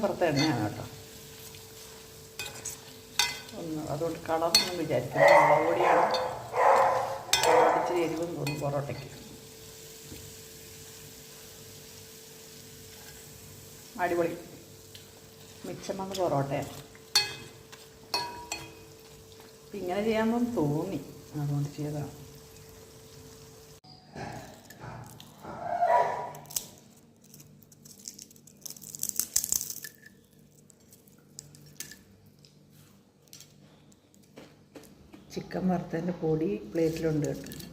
പുറത്തെ എണ്ണയാണ് കേട്ടോ. ഒന്ന് അതുകൊണ്ട് കളറൊന്നും വിചാരിക്കുന്നു മുളക് പൊടിയാണ്. ഇച്ചിരി എരിവും തോന്നും പൊറോട്ടയ്ക്ക്. അടിപൊളി. മിച്ചം വന്ന് പൊറോട്ടയാണ് ഇങ്ങനെ ചെയ്യാമെന്ന് തോന്നി. അതുകൊണ്ട് ചെയ്തതാണ്. ചിക്കൻ വറുത്തതിന്റെ പൊടി പ്ലേറ്റിലുണ്ട് കേട്ടോ.